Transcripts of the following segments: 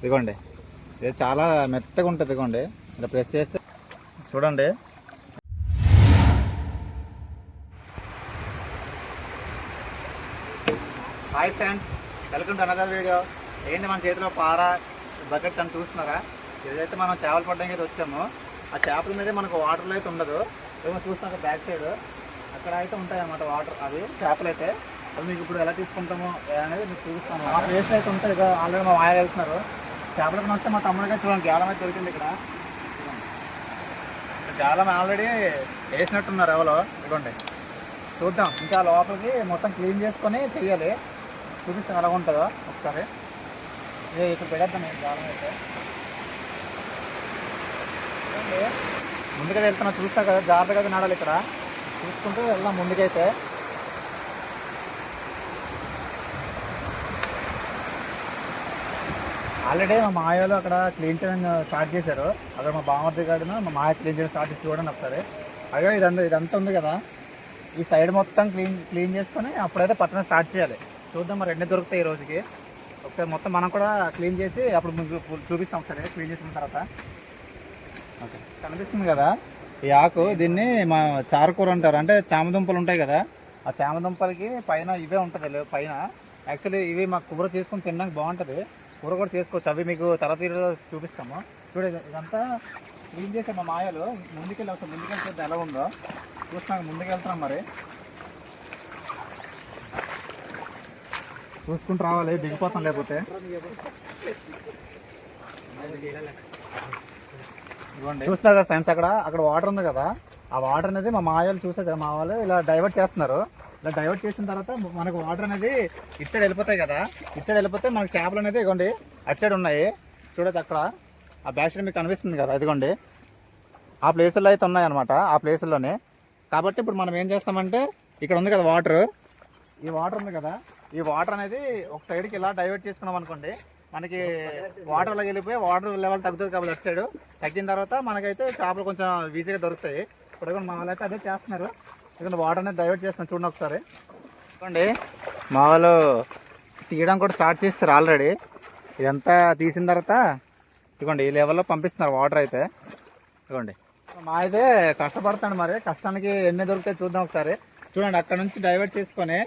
ఇదిగోండి. ఇది చాలా మెత్తగా ఉంటుంది ఇదిగోండి. ఇలా ప్రెస్ చేస్తే చూడండి. Hi friends welcome to another video ఏంటి మన చేతిలో పార బకెట్ అని చూస్తున్నారా? ఏదైతే మనం చేపలు పట్టడానికి అయితే వచ్చామో. ఆ చేపల మీద మనకు వాటర్లో అయితే ఉండదు. ఏమో చూస్తున్నాక బ్యాక్ సైడ్ అక్కడ అయితే ఉంటాయి అన్నమాట వాటర్. అవి చేపలు అయితే. అవి మీకు ఇప్పుడు ఎలా తీసుకుంటామో అనేది మీకు చూపిస్తాము ఆ ప్లేస్ అయితే ఉంటాయి. ఇక ఆల్రెడీ మా వాయ వెళ్తున్నారు. చేపలకు వస్తే మా తమ్ముడిగా చూడండి. జాలం అయితే దొరికింది ఇక్కడ. జాలం ఆల్రెడీ వేసినట్టున్నారు ఎవరో. ఇదిగోండి. చూద్దాం. ఇంకా లోపలికి మొత్తం క్లీన్ చేసుకొని చెయ్యాలి. చూపిస్తాం ఎలా ఉంటుందో ఒకసారి. ఇది ఇక్కడ పెడతాం నేను జాలం అయితే? ముందుగా వెళ్తున్నా. చూస్తా కదా. జాగ్రత్తగా నాడాలి ఇక్కడ. చూసుకుంటూ వెళ్దాం ముందుకైతే. ఆల్రెడీ మా మాయలో అక్కడ క్లీన్ చేయడం స్టార్ట్ చేశారు. అక్కడ మా బామర్ది గారు మా మాయ క్లీన్ చేయడం స్టార్ట్ చేసి చూడండి ఒకసారి. అదే ఇదంతా ఇదంతా ఉంది కదా. ఈ సైడ్ మొత్తం క్లీన్ క్లీన్ చేసుకొని అప్పుడైతే పట్టణం స్టార్ట్ చేయాలి. చూద్దాం మరి ఎన్ని దొరుకుతాయి ఈ రోజుకి. ఒకసారి మొత్తం మనం కూడా క్లీన్ చేసి అప్పుడు చూపిస్తాం ఒకసారి. క్లీన్ చేసిన తర్వాత. ఓకే. కనిపిస్తుంది కదా? ఈ ఆకు దీన్ని మా చారుకూర అంటారు. అంటే చామదుంపలు ఉంటాయి కదా ఆ చామదుంపలకి పైన ఇవే ఉంటుంది పైన. యాక్చువల్లీ ఇవి మా కూర చేసుకుని తినడానికి బాగుంటుంది. కూర కూడా చేసుకోవచ్చు. అవి మీకు తర్వాత చూపిస్తాము. చూడండి ఇదంతా క్లీన్ చేసే మా మాయలు. ముందుకెళ్ళి అసలు ముందుకెళ్తే ఎలా ఉందో. చూస్తున్నాక ముందుకెళ్తున్నాం మరి. చూసుకుంటూ రావాలి దిగిపోతాం లేకపోతే. చూస్తున్నారు కదా ఫ్రెండ్స్ అక్కడ? అక్కడ వాటర్ ఉంది కదా. ఆ వాటర్ అనేది మా మాయలు చూసారు మా వాళ్ళు ఇలా డైవర్ట్ చేస్తున్నారు. ఇలా డైవర్ట్ చేసిన తర్వాత మనకు వాటర్ అనేది ఇటు సైడ్ వెళ్ళిపోతాయి కదా. ఇటు సైడ్ వెళ్ళిపోతే మనకు చేపలు అనేది ఇగోండి అటు సైడ్ ఉన్నాయి. చూడదు అక్కడ. ఆ బ్యాచ్ మీకు కనిపిస్తుంది కదా ఇదిగోండి. ఆ ప్లేసుల్లో అయితే ఉన్నాయి అనమాట ఆ ప్లేసుల్లోనే కాబట్టి ఇప్పుడు మనం ఏం చేస్తామంటే ఇక్కడ ఉంది కదా వాటర్ ఈ వాటర్ ఉంది కదా. ఈ వాటర్ అనేది ఒక సైడ్కి ఇలా డైవర్ట్ చేసుకున్నాం అనుకోండి మనకి వాటర్లోకి వెళ్ళిపోయి వాటర్ లెవెల్ తగ్గుతుంది కాబట్టి అటు సైడ్. తగ్గిన తర్వాత మనకైతే చేపలు కొంచెం ఈజీగా దొరుకుతాయి. ఇప్పుడు కూడా మా వాళ్ళైతే అయితే అదే చేస్తున్నారు. ఎందుకంటే వాటర్ అనేది డైవర్ట్ చేస్తున్నారు చూడండి ఒకసారి. చూడండి. మా వాళ్ళు తీయడం కూడా స్టార్ట్ చేస్తారు ఆల్రెడీ ఇదంతా తీసిన తర్వాత ఇదిగోండి ఈ లెవెల్లో పంపిస్తున్నారు వాటర్ అయితే. ఇదిగోండి. మా అయితే కష్టపడతాడు మరి. కష్టానికి ఎన్ని దొరుకుతాయి చూద్దాం ఒకసారి. చూడండి అక్కడ నుంచి డైవర్ట్ చేసుకొని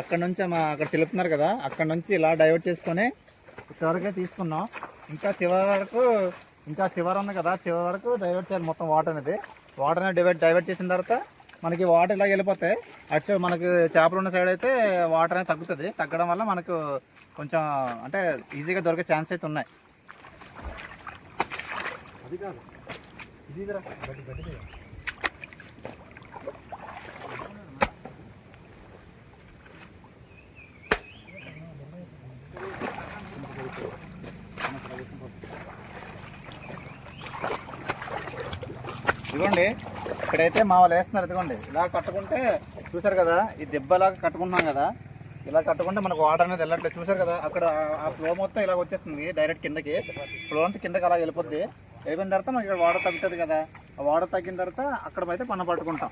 అక్కడ నుంచి మా అక్కడ చెలుపుతున్నారు కదా అక్కడ నుంచి ఇలా డైవర్ట్ చేసుకొని చివరికే తీసుకున్నాం. ఇంకా చివరి వరకు ఇంకా చివరి ఉంది కదా చివరి వరకు డైవర్ట్ చేయాలి మొత్తం వాటర్ అనేది. వాటర్ అనేది డైవర్ట్ డైవర్ట్ చేసిన తర్వాత మనకి వాటర్ ఇలా వెళ్ళిపోతాయి. అటు సైడ్ మనకి చేపలు ఉన్న సైడ్ అయితే వాటర్ అనేది తగ్గుతుంది. తగ్గడం వల్ల మనకు కొంచెం అంటే ఈజీగా దొరికే ఛాన్స్ అయితే ఉన్నాయి. అది కాదు. ఇది ఇదిగోండి ఇక్కడైతే మా వాళ్ళు వేస్తున్నారు ఇదిగోండి. ఇలా కట్టుకుంటే చూసారు కదా ఈ దెబ్బలాగా కట్టుకుంటున్నాం కదా. ఇలా కట్టుకుంటే మనకు వాటర్ అనేది వెళ్ళట్లేదు. చూసారు కదా అక్కడ ఆ ఫ్లో మొత్తం ఇలా వచ్చేస్తుంది డైరెక్ట్ కిందకి. ఫ్లో అంతా కిందకి అలా వెళ్ళిపోద్ది. వెళ్ళిపోయిన తర్వాత మనకి ఇక్కడ వాటర్ తగ్గుతుంది కదా. ఆ వాటర్ తగ్గిన తర్వాత అక్కడ అయితే పన్ను పట్టుకుంటాం.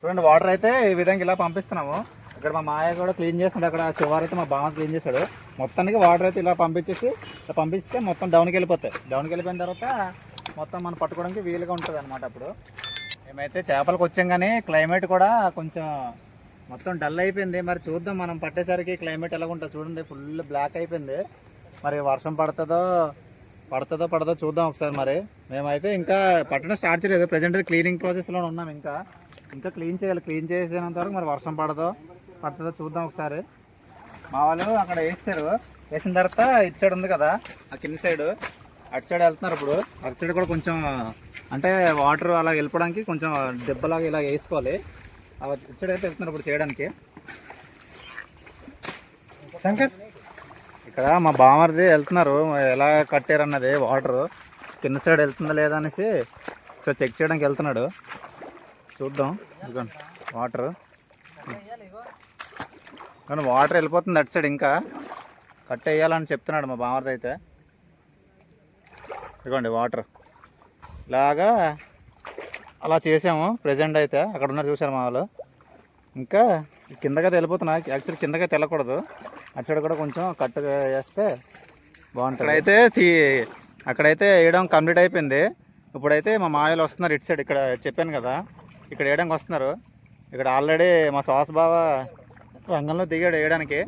చూడండి వాటర్ అయితే ఈ విధంగా ఇలా పంపిస్తున్నాము. ఇక్కడ మా మాయ కూడా క్లీన్ చేస్తున్నాడు. అక్కడ చివరి అయితే మా బావ క్లీన్ చేశాడు. మొత్తానికి వాటర్ అయితే ఇలా పంపించేసి ఇలా పంపిస్తే మొత్తం డౌన్కి వెళ్ళిపోతాయి. డౌన్కి వెళ్ళిపోయిన తర్వాత మొత్తం మనం పట్టుకోవడానికి వీలుగా ఉంటుంది అనమాట అప్పుడు. మేమైతే చేపలకు వచ్చాం కానీ క్లైమేట్ కూడా కొంచెం మొత్తం డల్ అయిపోయింది. మరి చూద్దాం మనం పట్టేసరికి క్లైమేట్ ఎలా ఉంటుంది చూడండి. ఫుల్ బ్లాక్ అయిపోయింది. మరి వర్షం పడుతుందో పడుతుందో పడదో చూద్దాం ఒకసారి మరి. మేమైతే ఇంకా పట్టడం స్టార్ట్ చేయలేదు. ప్రజెంట్ క్లీనింగ్ ప్రాసెస్లో ఉన్నాం ఇంకా. ఇంకా క్లీన్ చేయాలి. క్లీన్ చేసేంత వరకు మరి వర్షం పడదో పడుతుందో చూద్దాం ఒకసారి. మా వాళ్ళు అక్కడ వేస్తారు. వేసిన తర్వాత ఇటు సైడ్ ఉంది కదా ఆ కింద సైడ్ అటు సైడ్ వెళ్తున్నారు ఇప్పుడు. అటు సైడ్ కూడా కొంచెం అంటే వాటర్ అలా వెళ్ళిపోవడానికి కొంచెం దెబ్బలాగా ఇలా వేసుకోవాలి. అటు సైడ్ అయితే వెళ్తున్నారు ఇప్పుడు చేయడానికి. శంకర్? ఇక్కడ మా బామర్ది వెళ్తున్నారు. ఎలా కట్టారన్నది వాటర్ కింద సైడ్ వెళ్తుందా లేదా అనేసి ఒకసారి చెక్ చేయడానికి వెళ్తున్నాడు. చూద్దాం. ఇదిగోండి వాటర్ కానీ వాటర్ వెళ్ళిపోతుంది అటు సైడ్ ఇంకా. కట్ వేయాలని చెప్తున్నాడు మా బామర్ది అయితే. ఇదిగోండి వాటర్ ఇలాగా అలా చేసాము ప్రజెంట్ అయితే. అక్కడ ఉన్నారు చూసారు మా వాళ్ళు. ఇంకా కిందకైతే వెళ్ళిపోతున్నా యాక్చువల్లీ కిందకైతే వెళ్ళకూడదు. అటు సైడ్ కూడా కొంచెం కట్ చేస్తే బాగుంటుంది. అయితే తీ అక్కడైతే వేయడం కంప్లీట్ అయిపోయింది. ఇప్పుడైతే మా మాయలు వస్తున్నారు ఇటు సైడ్ ఇక్కడ చెప్పాను కదా ఇక్కడ వేయడానికి వస్తున్నారు. ఇక్కడ ఆల్రెడీ మా సాస్ బావ రంగంలో దిగాడు వేయడానికి.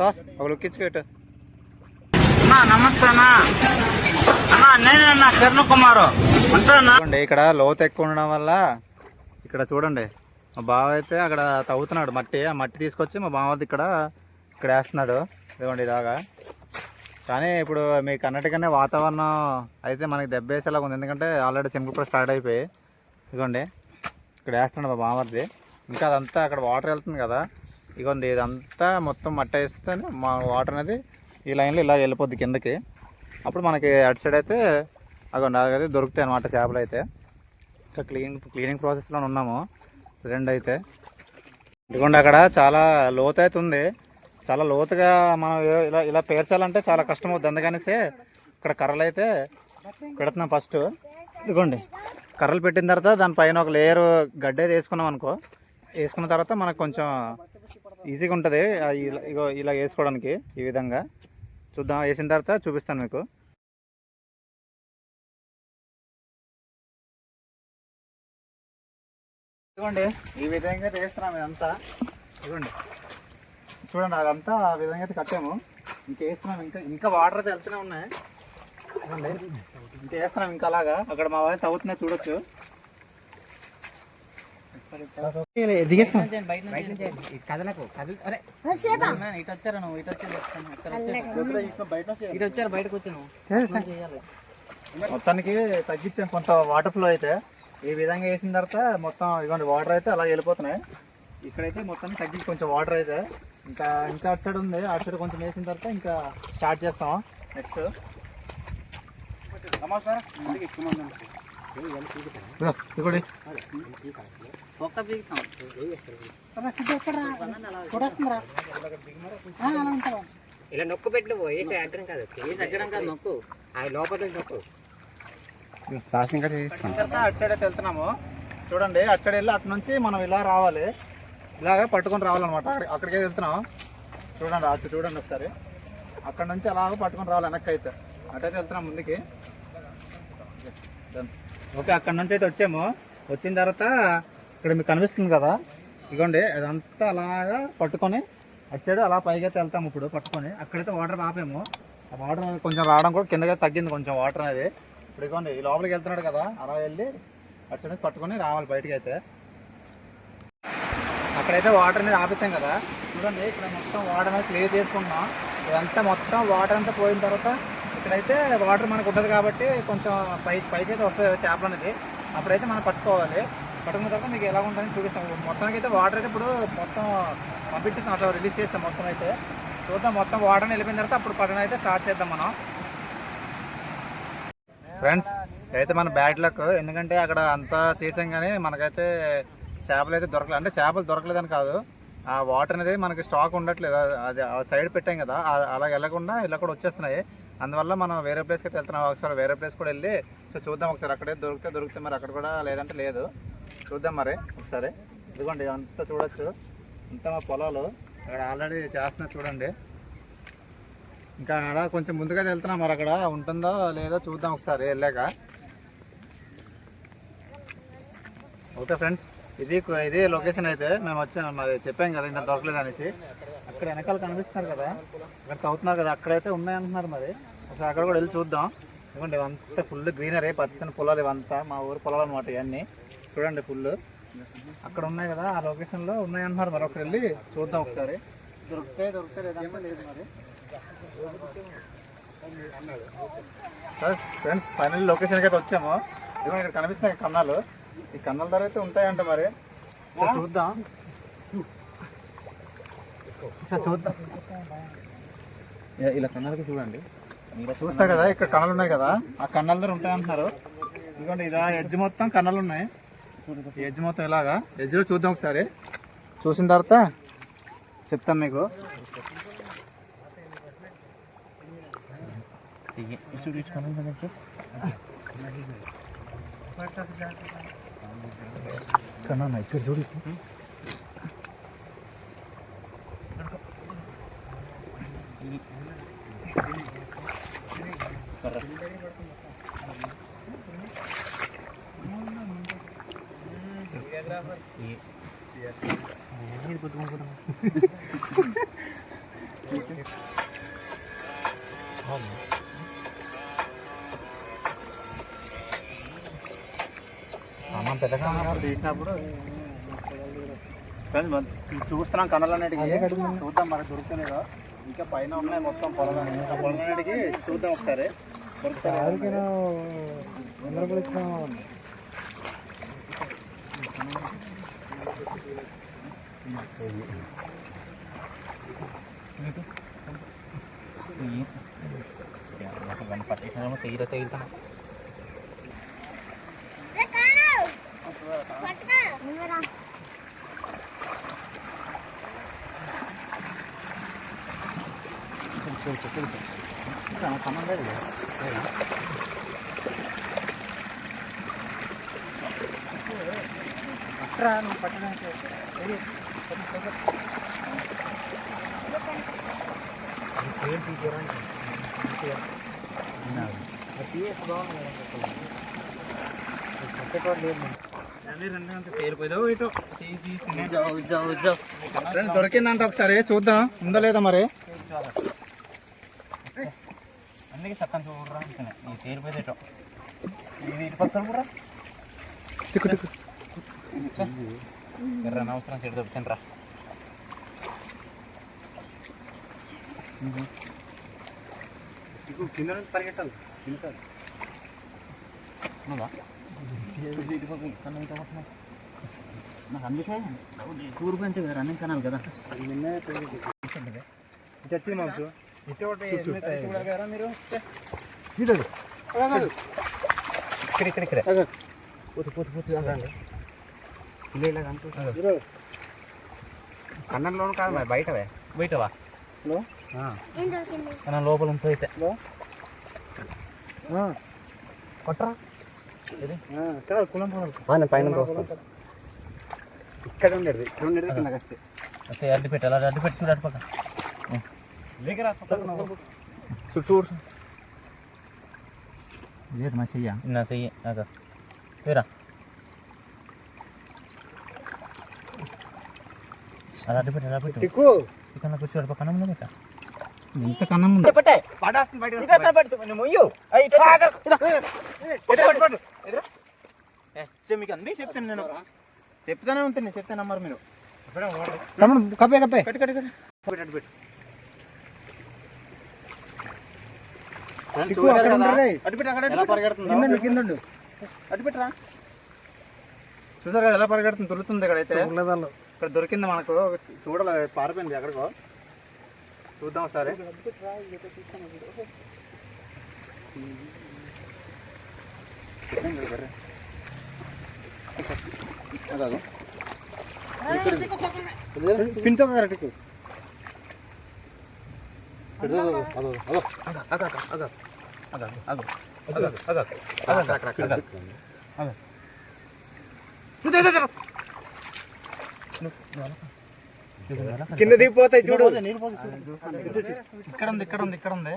సాస్ ఒక లుక్ ఇచ్చుకోటు నమస్తే నేనన్నా కిరణ్ కుమార్. చూడండి ఇక్కడ లోతు ఎక్కువ ఉండడం వల్ల ఇక్కడ చూడండి మా బావ అయితే అక్కడ తవ్వుతున్నాడు మట్టి. ఆ మట్టి తీసుకొచ్చి మా బావది ఇక్కడ ఇక్కడ వేస్తున్నాడు. ఇదిగోండి ఇలాగా. కానీ ఇప్పుడు మీకు అన్నట్టుగానే వాతావరణం అయితే మనకి దెబ్బేసేలాగా ఉంది. ఎందుకంటే ఆల్రెడీ చినుకులు స్టార్ట్ అయిపోయి. ఇదిగోండి ఇక్కడ వేస్తున్నాడు మా బావది ఇంకా అదంతా అక్కడ వాటర్ వెళ్తుంది కదా. ఇదిగోండి ఇదంతా మొత్తం మట్టి వేస్తే మా వాటర్ అనేది ఈ లైన్లో ఇలా వెళ్ళిపోద్ది కిందకి. అప్పుడు మనకి అటు సైడ్ అయితే అగోండి అదైతే దొరుకుతాయి అనమాట చేపలు అయితే. ఇంకా క్లీన్ క్లీనింగ్ ప్రాసెస్లో ఉన్నాము. రెండు అయితే. ఇదిగోండి అక్కడ చాలా లోతు అయితే ఉంది. చాలా లోతుగా మనం ఇలా ఇలా పేర్చాలంటే చాలా కష్టం అవుతుంది అందుకనేసి ఇక్కడ కర్రలు అయితే పెడుతున్నాం ఫస్ట్ ఇదిగోండి. కర్రలు పెట్టిన తర్వాత దానిపైన ఒక లేయర్ గడ్డ వేసుకున్నాం అనుకో. వేసుకున్న తర్వాత మనకు కొంచెం ఈజీగా ఉంటుంది. ఇలా- ఇగో ఇలా వేసుకోవడానికి ఈ విధంగా. చూద్దాం వేసిన తర్వాత చూపిస్తాను మీకు. ఇదిగోండి ఈ విధంగా అయితే వేస్తున్నాం ఇదంతా. ఇదిగోండి. చూడండి అదంతా ఆ విధంగా అయితే కట్టాము. ఇంకా వేస్తున్నాం ఇంకా ఇంకా వాటర్ అయితే వెళ్తూనే ఉన్నాయి. ఇంకా వేస్తున్నాం ఇంకా అలాగా. అక్కడ మా వాళ్ళు తవ్వుతున్నాయి చూడొచ్చు. కదలకు కదలు అరే ఇటు వచ్చారా నువ్వు ఇటు ఇటు వచ్చారు బయటకు వచ్చాను మొత్తానికి తగ్గించాం కొంత వాటర్ ఫ్లో అయితే. ఈ విధంగా వేసిన తర్వాత మొత్తం ఇదిగోండి వాటర్ అయితే అలా వెళ్ళిపోతున్నాయి. ఇక్కడైతే మొత్తానికి తగ్గించి కొంచెం వాటర్ అయితే. ఇంకా ఇంకా అటు సైడ్ ఉంది అటు సైడ్ కొంచెం వేసిన తర్వాత ఇంకా స్టార్ట్ చేస్తాం. నెక్స్ట్ ఇదిగోండి. ఒక్క ఇలా నొక్కు పెట్టు వేసే అడ్డం కాదు తగ్గడం కాదు నొక్కు. అది లోపల నుంచి నొక్కు. తర్వాత అటు సైడ్ అయితే వెళ్తున్నాము చూడండి అటు సైడ్ వెళ్ళి అటు నుంచి మనం ఇలా రావాలి. ఇలాగే పట్టుకొని రావాలన్నమాట. అక్కడ అక్కడికి వెళ్తున్నాం. చూడండి అటు చూడండి ఒకసారి. అక్కడ నుంచి అలాగ పట్టుకొని రావాలి వెనక్కి అయితే అటైతే వెళ్తున్నాం ముందుకి. ఓకే అక్కడ నుంచి అయితే వచ్చాము. వచ్చిన తర్వాత ఇక్కడ మీకు కనిపిస్తుంది కదా? ఇదిగోండి అదంతా అలాగా పట్టుకొని అటు సైడ్ అలా పైకి అయితే వెళ్తాము ఇప్పుడు పట్టుకొని. అక్కడైతే వాటర్ ఆపాము. ఆ వాటర్ కొంచెం రావడం కూడా కిందగా తగ్గింది కొంచెం వాటర్ అనేది. ఇప్పుడు ఇదిగోండి ఈ లోపలికి వెళ్తున్నాడు కదా అలా వెళ్ళి అటు సైడ్ పట్టుకొని రావాలి బయటకి అయితే అక్కడైతే వాటర్ అనేది ఆపిస్తాం కదా. చూడండి ఇక్కడ మొత్తం వాటర్ అనేది క్లియర్ చేసుకుంటున్నాం. ఇదంతా మొత్తం వాటర్ అంతా పోయిన తర్వాత ఇక్కడైతే వాటర్ మనకు ఉంటుంది కాబట్టి కొంచెం పై పైకి అయితే వస్తుంది చేపలు అనేది. అప్పుడైతే మనం పట్టుకోవాలి. కట్టుకున్న తర్వాత మీకు ఎలా ఉంటుందని చూపిస్తాం. మొత్తానికి అయితే వాటర్ అయితే ఇప్పుడు మొత్తం పంపించేస్తాం. అట్లా రిలీజ్ చేస్తాం మొత్తం అయితే. చూద్దాం మొత్తం వాటర్ వెళ్ళిపోయిన తర్వాత అప్పుడు పట్టణం అయితే స్టార్ట్ చేద్దాం మనం. ఫ్రెండ్స్ అయితే మన బ్యాడ్ లక్ ఎందుకంటే అక్కడ అంతా చేసాం కానీ మనకైతే చేపలు అయితే దొరకలేదు అంటే చేపలు దొరకలేదని కాదు. ఆ వాటర్ అనేది మనకి స్టాక్ ఉండట్లేదు. అది- సైడ్ పెట్టాం కదా. ఆ- అలా వెళ్ళకుండా ఇలా కూడా వచ్చేస్తున్నాయి. అందువల్ల మనం వేరే ప్లేస్కి అయితే వెళ్తున్నాం. ఒకసారి వేరే ప్లేస్ కూడా వెళ్ళి సో చూద్దాం ఒకసారి అక్కడే దొరికితే దొరికితే మరి అక్కడ కూడా లేదంటే లేదు. చూద్దాం మరి ఒకసారి. ఇదిగోండి అంతా చూడొచ్చు. అంతా మా పొలాలు. అక్కడ ఆల్రెడీ చేస్తున్నారు చూడండి. ఇంకా అక్కడ కొంచెం ముందుగా వెళ్తున్నాం మరి అక్కడ. ఉంటుందో లేదో చూద్దాం ఒకసారి వెళ్ళాక. ఓకే ఫ్రెండ్స్ ఇది ఇది లొకేషన్ అయితే మేము వచ్చాం. మరి చెప్పాం కదా ఇంత దొరకలేదు అనేసి. అక్కడ వెనకాల కనిపిస్తున్నారు కదా. అక్కడ తవ్వుతున్నారు కదా అక్కడైతే ఉన్నాయంటున్నారు మరి. ఒకసారి అక్కడ కూడా వెళ్ళి చూద్దాం. ఇవ్వండి ఇవంతా ఫుల్ గ్రీనరీ పచ్చని పొలాలు ఇవంతా మా ఊరు పొలాలు అనమాట ఇవన్నీ. చూడండి ఫుల్ అక్కడ ఉన్నాయి కదా ఆ లొకేషన్లో ఉన్నాయంటున్నారు మరి ఒకసారి వెళ్ళి చూద్దాం ఒకసారి. దొరికితే దొరికితే లేదంటే లేదు మరి. సార్ ఫ్రెండ్స్ ఫైనల్ లొకేషన్కి అయితే వచ్చాము. ఇదిగో ఇక్కడ కనిపిస్తున్నాయి కన్నాలు. ఈ కన్నాల ధర అయితే ఉంటాయంట మరి. చూద్దాం. చూద్దాం. ఇలా కన్నాలకి చూడండి. చూస్తా కదా ఇక్కడ కన్నాలు ఉన్నాయి కదా. ఆ కన్నాల ధర ఉంటాయంటున్నారు. ఇదిగోండి ఇలా ఎడ్జ్ మొత్తం కన్నాలు ఉన్నాయి. ఎడ్జ్ మొత్తం ఇలాగా ఎడ్జ్లో చూద్దాం ఒకసారి. చూసిన తర్వాత చెప్తాం మీకు. కన్నా ఇక్కడ చూడు అమ్మ తీసినప్పుడు చూస్తున్నాం కన్నలన్నిటికి చూద్దాం మనకు దొరుకుతలేదో? ఇంకా పైన ఉన్నాయి మొత్తం పొలం పొలన్నిటికి చూద్దాం ఒకసారి. దొరుకుతాయి పట్టేసినామో చెయ్యిలో తగిలితాను ఫ్రెండ్స్ దొరికిందంట ఒకసారి చూద్దాం. ఉందో లేదా మరి? అందుకే చక్కని చూడరా తేలిపోయేటో ఇది ఇటు పక్కన కూడా? ఎర్ర అవసరం చెడు దొరుకుతాను రా. కింద నుంచి పరిగెట్టాలి. నువ్వా నాకు అందుకే టూర్ గురించి రన్నింగ్ కనాలి కదా. ఇటు వచ్చింది మాకు ఇటు ఒకటి మీరు? ఇక్కడ ఇక్కడ ఇక్కడ. పోతు పోతు పోతు కన్నంలోను కాదు మరి బయటవే? బయటవా? మన లోపల ఉంటే అయితే. కొట్టరా? పైన ఇక్కడ ఉండేది ఇక్కడ ఉండేది కింద వస్తే అసలు అడ్డు పెట్టి అలా అడ్డు పెట్టి చూడు అటు పక్క చూడు చూడు. లేదు మా చెయ్య? నా చెయ్యి వేరా అడ్డు పెట్టి అలా పెట్టు టిక్కు ఇక్కడ కూర్చో అటు పక్కన ఉంది పెట్ట ఇంత కన్నం ఉంది పెట్టే పడేస్తుంది బయట మొయ్యు మీకు అన్నీ చెప్తాను నేను చెప్తానే ఉంటుంది చెప్తాను నమ్మరు మీరు తమ్ముడు కప్పే కప్పే కట్టు కట్టు కట్టు పెట్టు పెట్టి అక్కడ ఎలా పరిగెడుతుందో కిందండు అడ్డు పెట్టరా చూసారు కదా ఎలా పరిగెడుతుంది దొరుకుతుంది ఇక్కడైతే ఇక్కడ దొరికింది మనకు చూడాలి పారిపోయింది ఎక్కడికో చూద్దాం ఒకసారి పింతో కరెక్ట్ కింద దిగిపోతాయి చూడు. ఇక్కడ ఉంది ఇక్కడ ఉంది ఇక్కడ ఉంది.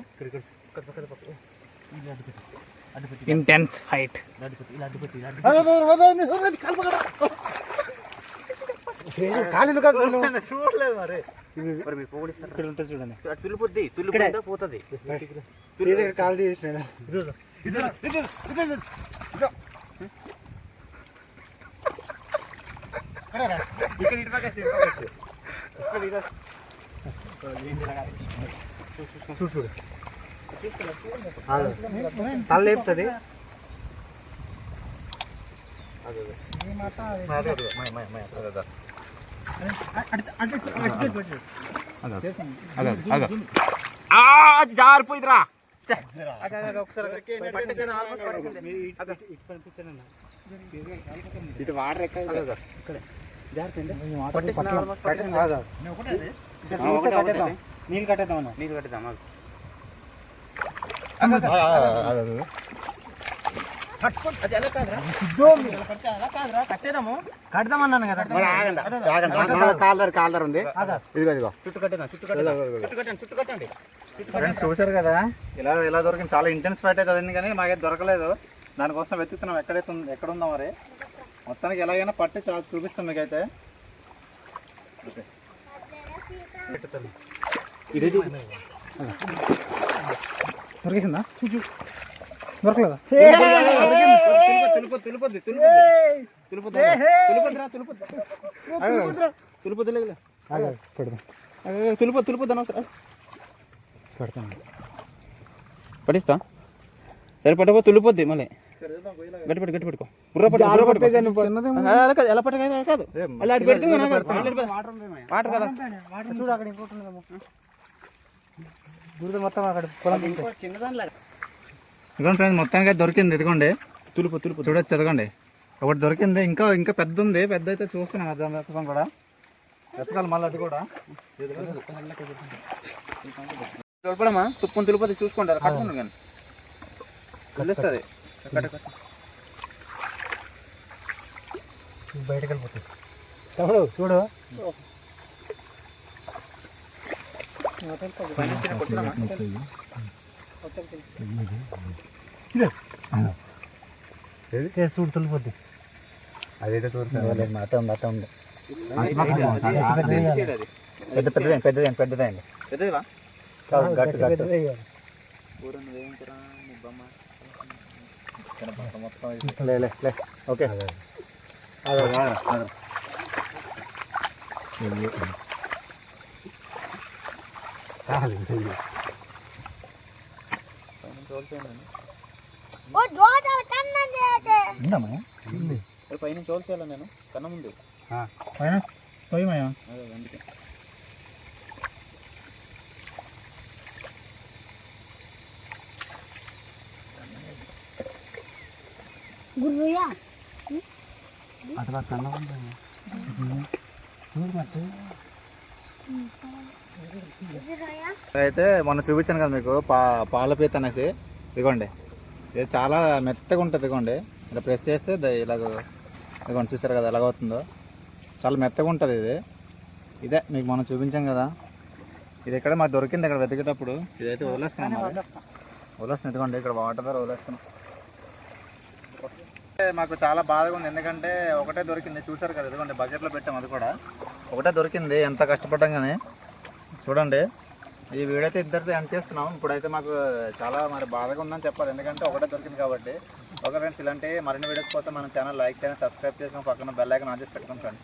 ఇంటెన్స్ ఫైట్ కాలు చూడలేదు మరి. మరి మీరు పోగొడిస్తారు ఇక్కడ ఉంటుంది చూడండి. అటు తుల్లిపోద్ది తుల్లిపోద్దా పోతుంది? కాలు తీసిన ఇక్కడ ఇటు పక్క ఇక్కడ ఇటు చూడు చూడు. తల లేపుతుంది. జారిపోయిందిరా. ఇటు వాటర్ ఎక్కడ? నీళ్ళు కట్టేద్దాం నీళ్ళు కదా కాల్దారు కాల్దారు ఉంది ఇదిగో ఇదిగో చుట్టూ కట్టేదాం చుట్టూ కట్టేదాం చుట్టూ కట్టండి చుట్టూ కట్టండి ఫ్రెండ్స్ చూశారు కదా ఇలా ఇలా దొరికింది చాలా ఇంటెన్స్ ఫైట్ అయితే అయింది కానీ మాకైతే దొరకలేదు దానికోసం వెతుకుతున్నాం ఎక్కడైతే ఎక్కడ ఉందా మరి మొత్తానికి ఎలాగైనా పట్టి చాలా చూపిస్తాం మీకైతే. దొరికిందా దొరకలేదా? తులుపు తులుపు తులుపు తులుపు తులుపుద్రా తులుపుద్రా తులుపు తెలియలే పెడదాం. తులుపు తులుపు అనవసరం పెడతాను. పడిస్తా సరే పట్టబో తులిపోద్ది మళ్ళీ. గట్టి పెట్టి గట్టి పెట్టుకో బుర్ర ఎలా పట్టగా కాదు. అలా అటు పెడితే మనం వాటర్ కదా చూడు అక్కడ ఇంకోటి ఉన్నదేమో బురద మొత్తం అక్కడ పొలం ఇదిగోండి ఫ్రెండ్స్ మొత్తానికి అయితే దొరికింది. ఇదిగోండి. తులుపు తులుపు. చూడొచ్చు చదవండి ఒకటి దొరికింది. ఇంకా ఇంకా పెద్ద ఉంది పెద్ద అయితే చూస్తున్నాం అది కూడా. వెతకాలి మళ్ళీ అది కూడా. చూడమ్మా తుప్పుని తులుపతి చూసుకోండి కట్టుకున్నాను కానీ. తెలుస్తుంది. బయటకు వెళ్ళిపోతుంది తమ్ముడు చూడు. చూడు తులిపోద్ది. అదైతే అట్ట ఉంది అట్ట ఉంది. పెద్ద పెద్దదే పెద్దదే పెద్దదండి పెద్దదివా గట్టు గట్టు లే లే లే. ఓకే. ఉందమ్మా. పైన చూడాలి నేను? కన్నా ముందు. పైన? పోయిమయ్యా అదే అందుకే. అట్లా కన్నా అయితే మొన్న చూపించాను కదా మీకు పా పాల పీత అనేసి. ఇదిగోండి. ఇది చాలా మెత్తగా ఉంటుంది ఇదిగోండి. ఇలా ప్రెస్ చేస్తే ఇలాగ ఇదిగోండి చూసారు కదా ఎలాగ అవుతుందో. చాలా మెత్తగా ఉంటుంది ఇది. ఇదే మీకు మనం చూపించాం కదా. ఇది ఇక్కడ మాకు దొరికింది ఇక్కడ వెతికేటప్పుడు. ఇదైతే వదిలేస్తున్నాం. వదిలేస్తున్నాం ఇదిగోండి ఇక్కడ వాటర్ ద్వారా వదిలేస్తున్నాం. మాకు చాలా బాధగా ఉంది. ఎందుకంటే ఒకటే దొరికింది. చూసారు కదా ఇదిగోండి బకెట్లో పెట్టాం అది కూడా. ఒకటే దొరికింది ఎంత కష్టపడ్డాం కానీ చూడండి ఈ వీడియో అయితే ఇద్దరితో ఎండ్ చేస్తున్నాం. ఇప్పుడైతే మాకు చాలా మరి బాధగా ఉందని చెప్పాలి. ఎందుకంటే ఒకటే దొరికింది కాబట్టి. ఓకే ఫ్రెండ్స్ ఇలాంటి మరిన్ని వీడియోస్ కోసం మన ఛానల్ లైక్ చేయండి సబ్స్క్రైబ్ చేసుకుని పక్కన బెల్ ఐకాన్ ఆన్ చేసి పెట్టుకోండి ఫ్రెండ్స్